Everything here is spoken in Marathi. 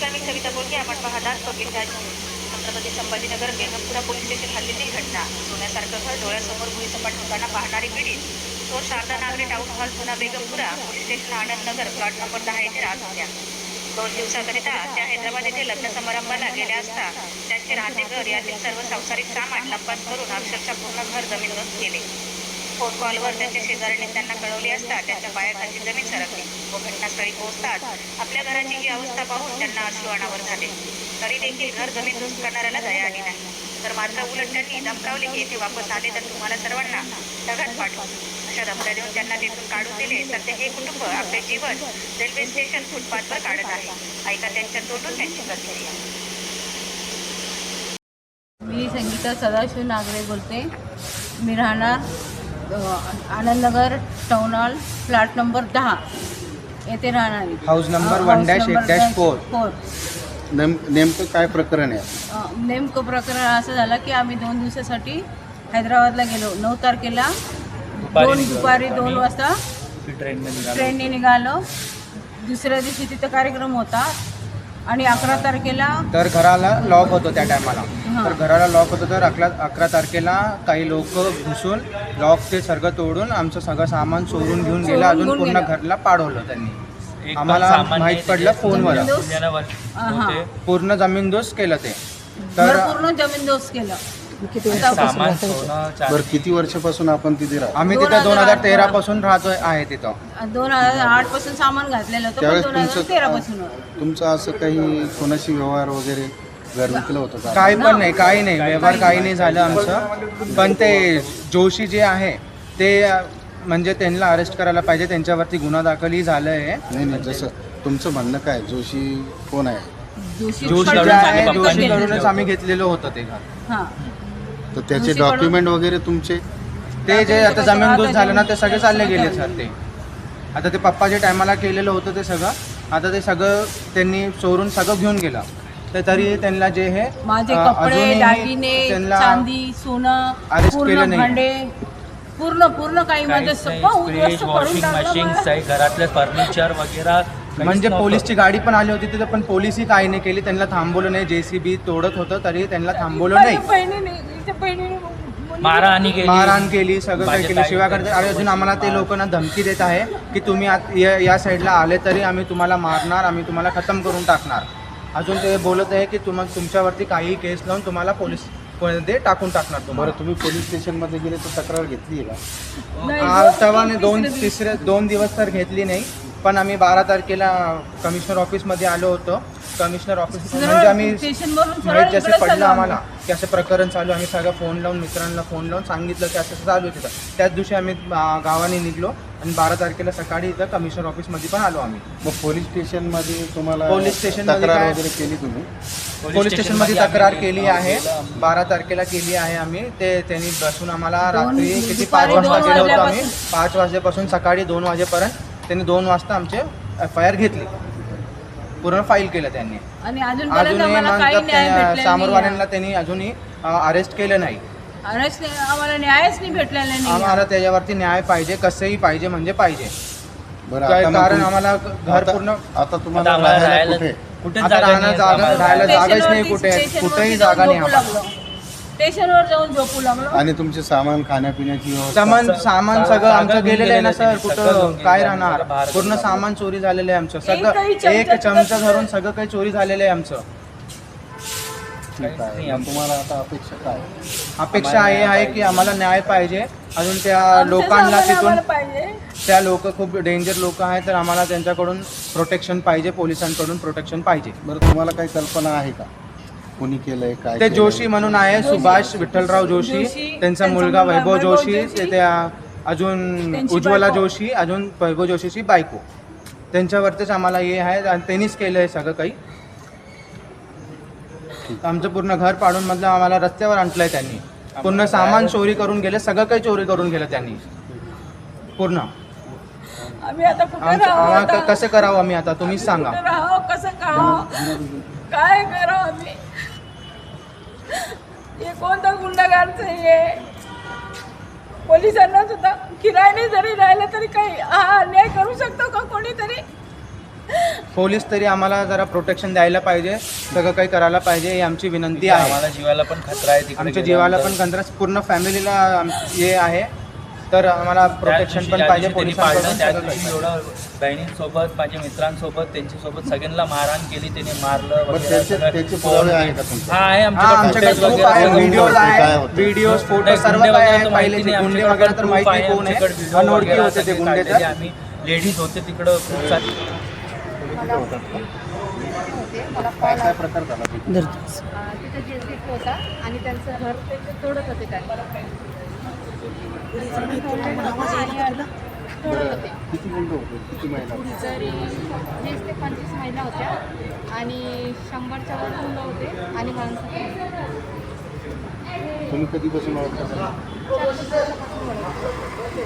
नमस्कार मी सविता बोलके आपण पाहत आहात पगेशाज छत्रपती संभाजीनगर बेगमपुरा पोलीस स्टेशन हल्लीची घटना. सोन्यासारखं घर डोळ्यासमोर भुईसपाट होताना पाहणारी पीडित तो शारदा नागरे टाऊन हॉल पुन्हा Begumpura police station Anandnagar plot number दहा येथे राहत होत्या. दोन दिवसाकरिता त्या हैदराबाद येथे लग्न समारंभाला गेल्या असता त्यांचे राहते घर यातील सर्व सांसारिक सामान लंपास करून अक्षरशः पूर्ण घर जमीनदोस्त केले. फोन कॉलवर त्यांच्या शेजाऱ्यांनी त्यांना कळवले असता त्यांच्या पायाखाली जमीन सरकली. व घटनास्थळी पोहोचताच आपल्या घराची ही अवस्था पाहून त्यांना अश्रू अनावर झाले. तरी देखील घर जमीनदोस्त करणाऱ्याला दया आली नाही. तर मात्र उलट त्यांनी धमकावले की येथे वापस आले तर तुम्हाला सर्वांना ढगात पाठवू. अशा धमक्या देऊन त्यांना तिथून काढून दिले सध्या हे कुटुंब आपले जीवन रेल्वे स्टेशन फुटपाथवर काढत आहे. ऐका त्यांच्या तोडून त्यांची प्रतिक्रिया. मी संगीता सदाशिव नागरे बोलते. मी राहणार Anandnagar town hall flat number दहा. येथे राहणार आहे. हाऊस नंबर वन डॅश एक डॅश फोर फोर नेम नेमकं काय प्रकरण आहे? अ, नेमकं प्रकरण असं झालं की आम्ही दोन दिवसासाठी हैदराबादला गेलो. नऊ तारखेला दोन दुपारी दोन वाजता ट्रेनने निघालो. दुसऱ्या दिवशी तिथं कार्यक्रम होता. आणि अकरा तारखेला तर घराला लॉक होतं त्या टायमाला हां. तर घराला लॉक होतं तर अकरा अकरा तारखेला काही लोक घुसून लॉक ते सगळं तोडून आमचं सगळं सामान चोरून घेऊन गेलं. चोरून अजून घेऊन पूर्ण गेलं. घरला पाडवलं त्यांनी. आम्हाला माहीत पडलं. फोनवर. पूर्ण जमीनदोस्त केलं ते. घर तर पूर्ण जमीनदोस्त केलं. सामान सोनं चांदी. बरं किती वर्षापासून आपण तिथे राहतो? आम्ही तिथं दोन हजार तेरा पासून राहतोय आहे तिथं. दोन हजार आठपासून सामान घातलेलं होतं पण त्यावेळेस दोन हजार तेरा पासून तुमचं तुमचं असं काही कोणाशी व्यवहार वगैरे घर विकलं होतं का काही पण नाही काही नाही. व्यवहार काही नाही झालं आमचं. पण ते जोशी जे आहे ते म्हणजे त्यांना अरेस्ट करायला पाहिजे. त्यांच्यावरती गुन्हा दाखलही झालं आहे नाही नाही जसं तुमचं म्हणणं काय जोशी कोण आहे? जोशी जे आहे जोशीकडूनच आम्ही घेतलेलं होतं. ते घर. हां. तर त्याचे डॉक्युमेंट वगैरे तुमचे? ते जे आता जमीनदोस्त झालं ना ते सगळे चालले गेले सर ते. आता ते पप्पा जे टायमाला केलेलं होतं ते सगळं आता ते सगळं त्यांनी चोरून सगळं घेऊन गेलं. तर तरी त्यांना जे हे माझे कपडे दागिने चांदी सोनं पूर्ण केलं नाही. भांडे पूर्ण पूर्ण काही म्हणजे फ्रीज वॉशिंग मशीन घरातलं फर्निचर वगैरे म्हणजे. पोलीसची गाडी पण आली होती तिथे पण पोलीसही काही नाही केली. त्यांना थांबवलं नाही जेसीबी तोडत होतं तरी त्यांना थांबवलं नाही. मारहाणी केली. मारहाण केली सगळं काही केलं. शिवाय करते अरे अजून आम्हाला ते लोकांना धमकी देत आहे की तुम्ही या साईडला आले तरी आम्ही तुम्हाला मारणार आम्ही तुम्हाला खतम करून टाकणार. अजून ते बोलत आहे की तुम तुमच्यावरती काही केस लावून तुम्हाला पोलीसमध्ये टाकून टाकणार तुम्हाला बरं तुम्ही पोलीस स्टेशनमध्ये गेले तर तक्रार घेतली आहे का दोन-. तिसरे दोन दिवस तर घेतली नाही पण आम्ही बारा तारखेला कमिशनर ऑफिसमध्ये आलो होतो कमिशनर ऑफिस म्हणजे आम्ही स्टेशनवरून सरळ माहीत जसे इकडे पडलं चाललो आम्हाला आम्ही. की असं प्रकरण चालू. आम्ही सगळं फोन लावून मित्रांना फोन लावून सांगितलं की असं चालू आहे तिथं. त्याच दिवशी आम्ही गावाने निघलो आणि बारा तारखेला सकाळी इथं कमिशनर ऑफिसमध्ये पण आलो आम्ही. मग पोलीस स्टेशनमध्ये तुम्हाला पोलीस स्टेशनमध्ये तक्रार काय- वगैरे केली तुम्ही? पोलीस स्टेशनमध्ये तक्रार केली आहे. बारा तारखेला केली आहे आम्ही. ते त्यांनी बसून आम्हाला रात्री किती? पाच दुपारी वाजता दोन गेलो होतो आम्ही. वाजल्यापासून. पाच वाजल्यापासून सकाळी दोन वाजेपर्यंत त्यांनी दोन वाजता आमचे एफ आय आर घेतली. पूर्ण फाईल केलं त्यांनी. आणि अजूनपर्यंत अजूनही आम्हाला काही म्हणतात न्याय ते, भेटलेला सामरवाल्यांना नाही त्यांनी अजूनही अरेस्ट केलं नाही. अरेस्ट नाही- आम्हाला न्यायच नाही भेटलेला नाही आम्हाला त्याच्यावरती न्याय पाहिजे कसंही पाहिजे म्हणजे पाहिजे. बरं काय- आता मग कारण तुम- आम्हाला घर आता- पूर्ण आता आता तुम्हाला आम्हाला राहायला राहायला कुठे? कुठे आता जागा राहणं नाही जागा- आम्हाला. राहायला जागाच नाही कुठे स्टेशनवरती कुठेही जाऊन जागा नाही आम्हाला. लागलो. स्टेशनवर जाऊन झोपू लागलो. आणि तुमचे सामान खाण्यापिण्याची व्यवस्था? सामान सामान सगळं आमचं गेलेलं आहे ना सर? कुठं काय. राहणार? पूर्ण. सामान चोरी झालेलं आहे आमचं. एकही सगळं चमचा एक चमचा धरून सगळं काही चोरी झालेलं आहे आमचं. ठीक आहे. मग तुम्हाला आता अपेक्षा काय? अपेक्षा आहे आहे की आम्हाला न्याय पाहिजे. अजून त्या आमच्या लोकांना तिथून आम्हाला पाहिजे. त्या लोक खूप डेंजर लोक आहेत तर आम्हाला त्यांच्याकडून प्रोटेक्शन पाहिजे पोलिसांकडून प्रोटेक्शन पाहिजे. बरं तुम्हाला काही कल्पना आहे का? कोणी केलंय काय ते केलंय? जोशी म्हणून आहे. सुभाष विठ्ठलराव जोशी. जोशी, त्यांचा त्यांचा मुलगा मुलगा वैभव वैभव जोशी जोशी. ते त्या अजून त्यांची उज्ज्वला बायको. जोशी अजून वैभव जोशीची बायको. त्यांच्यावरतीच आम्हाला हे आहे आणि त्यांनीच केलं आहे सगळं काही. आमचं पूर्ण घर पाडून मधलं आम्हाला रस्त्यावर आणलंय त्यांनी. पूर्ण सामान चोरी करून गेले सगळं काही चोरी करून गेलं त्यांनी. पूर्ण. आम्ही आता कुठे आमचं राहावं आम्हाला आता? क- कसं करावं आम्ही आता? तुम्हीच सांगा. कुठे राहावं कसं करावं? काय करावं आम्ही हे कोणतं गुंडगारचं हे. पोलिसांना सुद्धा किरायाने जरी राहिलं तरी काही हा अन्याय करू शकतो का कोणीतरी? पोलीस तरी आम्हाला जरा प्रोटेक्शन द्यायला पाहिजे. सगळं काही करायला पाहिजे ही आमची विनंती आहे. आम्हाला जीवाला पण खतरा आहे तिकडे आमच्या जीवाला पण गेल्यानंतर. कंत्रास पूर्ण फॅमिलीला आम- हे आहे. तर आम्हाला प्रोटेक्शन पण पाहिजे बहिणींसोबत माझ्या मित्रांसोबत त्यांच्यासोबत सगळ्यांना मारहाण केली त्याने मारलं बरं, वगैरे हा हा आम्ही लेडीज होते तिकडं खूप सारे काय काय प्रकार झाला तिथे? होता आणि त्यांचं घर ते तोडत होते काय? किती मुलं होते किती महिला तरी वीस ते पंचवीस महिला होत्या आणि शंभरच्या वर मुलं होते आणि माणसं तुम्ही कधीपासून ओळखता चार वर्षापासून ओळखते.